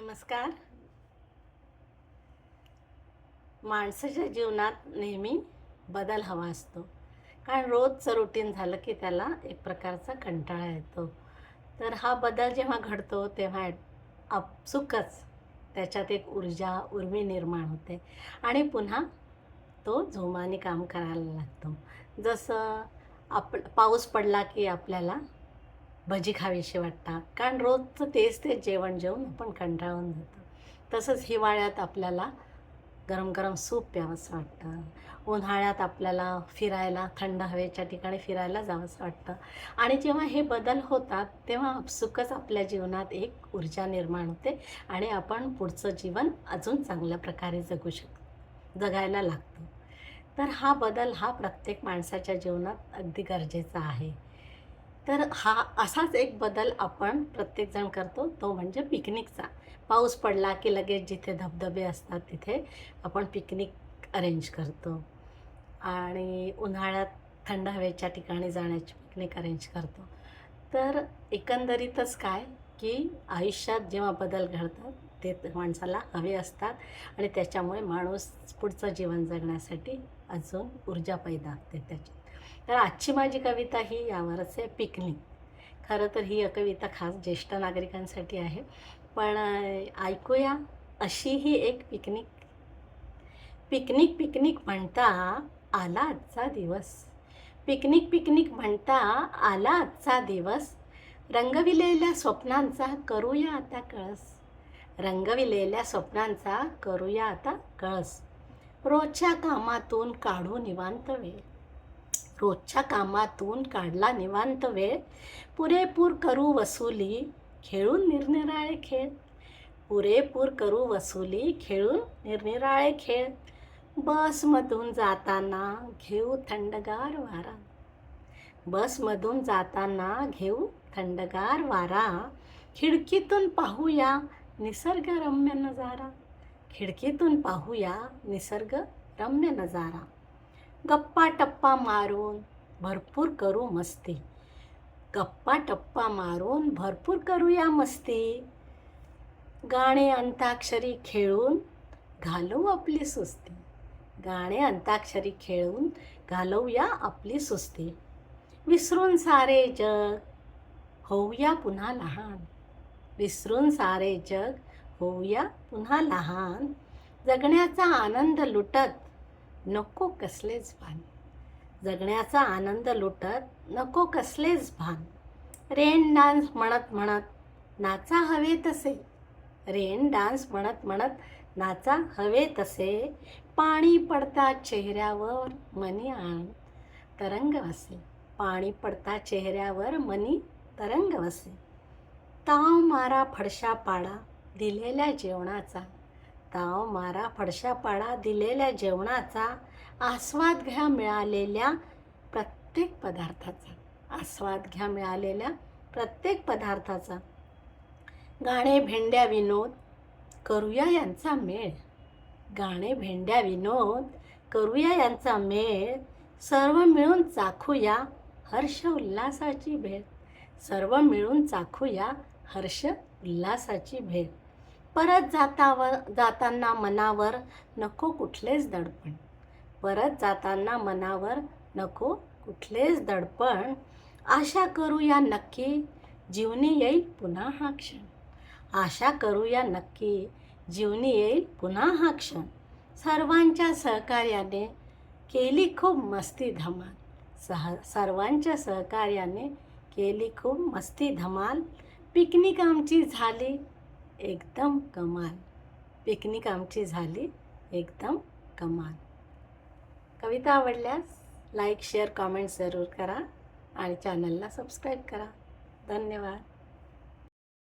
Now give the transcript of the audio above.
नमस्कार. माणसाच्या जीवनात नेहमी बदल हवा असतो. कारण रोजचं रुटीन झालं की त्याला एक प्रकारचा कंटाळा येतो. तर हा बदल जेव्हा घडतो तेव्हा आपसुकच त्याच्यात एक ऊर्जा उर्मी निर्माण होते. आणि पुन्हा तो जोमाने काम करायला लागतो. जसं आप पाऊस पडला की आपल्याला भजी खावीशी वाटतात. कारण रोजचं तेच तेच जेवण जेवून आपण कंटाळून जातो. तसंच हिवाळ्यात आपल्याला गरम गरम सूप प्यावंसं वाटतं. उन्हाळ्यात आपल्याला फिरायला थंड हवेच्या ठिकाणी फिरायला जावंसं वाटतं. आणि जेव्हा हे बदल होतात तेव्हा आपसुकच आपल्या जीवनात एक ऊर्जा निर्माण होते आणि आपण पुढचं जीवन अजून चांगल्या प्रकारे जगू शकतो जगायला लागतो. तर हा बदल हा प्रत्येक माणसाच्या जीवनात अगदी गरजेचा आहे. तर हा असाच एक बदल आपण प्रत्येकजण करतो. तो म्हणजे पिकनिकचा. पाऊस पडला की लगेच जिथे धबधबे असतात तिथे आपण पिकनिक अरेंज करतो. आणि उन्हाळ्यात थंड हवेच्या ठिकाणी जाण्याची पिकनिक अरेंज करतो. तर एकंदरीतच काय की आयुष्यात जेव्हा बदल घडतात ते माणसाला हवे असतात आणि त्याच्यामुळे माणूस पुढचं जीवन जगण्यासाठी अजून ऊर्जा पैदा होते त्याची. तर आजची माझी कविता ही यावरच आहे पिकनिक. खरं तर ही कविता खास ज्येष्ठ नागरिकांसाठी आहे. पण ऐकूया अशी ही एक पिकनिक. पिकनिक पिकनिक म्हणता आला आजचा दिवस. पिकनिक पिकनिक म्हणता आला आजचा दिवस. रंगविलेल्या स्वप्नांचा करूया आता कळस. रंगविलेल्या स्वप्नांचा करूया आता कळस. रोजच्या कामातून काढू निवांत वेळ. रोजच्या कामातून काढला निवांत वेळ. पुरेपूर करू वसुली खेळून निरनिराळे खेळ. पुरेपूर करू वसुली खेळून निरनिराळे खेळ. बसमधून जाताना घेऊ थंडगार वारा. बसमधून जाताना घेऊ थंडगार वारा. खिडकीतून पाहूया निसर्गरम्य नजारा. खिडकीतून पाहूया निसर्गरम्य नजारा. गप्पा टप्पा मारून भरपूर करू मस्ती. गप्पा टप्पा मारून भरपूर करूया मस्ती. गाणे अंताक्षरी खेळून घालवू आपली सुस्ती. गाणे अंताक्षरी खेळून घालवूया आपली सुस्ती. विसरून सारे जग होऊया पुन्हा लहान. विसरून सारे जग होऊया पुन्हा लहान. जगण्याचा आनंद लुटत नको कसलेच भान. जगण्याचा आनंद लुटत नको कसलेच भान. रेन डान्स म्हणत म्हणत नाचा हवे तसे. रेन डान्स म्हणत म्हणत नाचा हवे तसे. पाणी पडता चेहऱ्यावर मनी आण तरंग वसे. पाणी पडता चेहऱ्यावर मनी तरंग वसे. ताव मारा फडशा पाडा दिलेल्या जेवणाचा ताव मारा फडशापाडा दिलेल्या जेवणाचा आस्वाद घ्या मिळालेल्या प्रत्येक पदार्थाचा. आस्वाद घ्या मिळालेल्या प्रत्येक पदार्थाचा. गाणे भेंड्या विनोद करूया यांचा मेळ. गाणे भेंड्या विनोद करूया यांचा मेळ. सर्व मिळून चाखूया हर्ष उल्हासाची भेट. सर्व मिळून चाखूया हर्ष उल्हासाची भेट. परत जातावर जाताना मनावर नको कुठलेच दडपण. परत जाताना मनावर नको कुठलेच दडपण. आशा करूया नक्की जीवनी येईल पुन्हा हा क्षण. आशा करूया नक्की जीवनी येईल पुन्हा हा क्षण. सर्वांच्या सहकार्याने केली खूप मस्ती धमाल. सह सर्वांच्या सहकार्याने केली खूप मस्ती धमाल. पिकनिक आमची झाली. एकदम कमाल. पिकनिक आमची झाली. एकदम कमाल. कविता आवडल्यास लाईक शेअर कॉमेंट जरूर करा आणि चॅनलला सबस्क्राईब करा. धन्यवाद.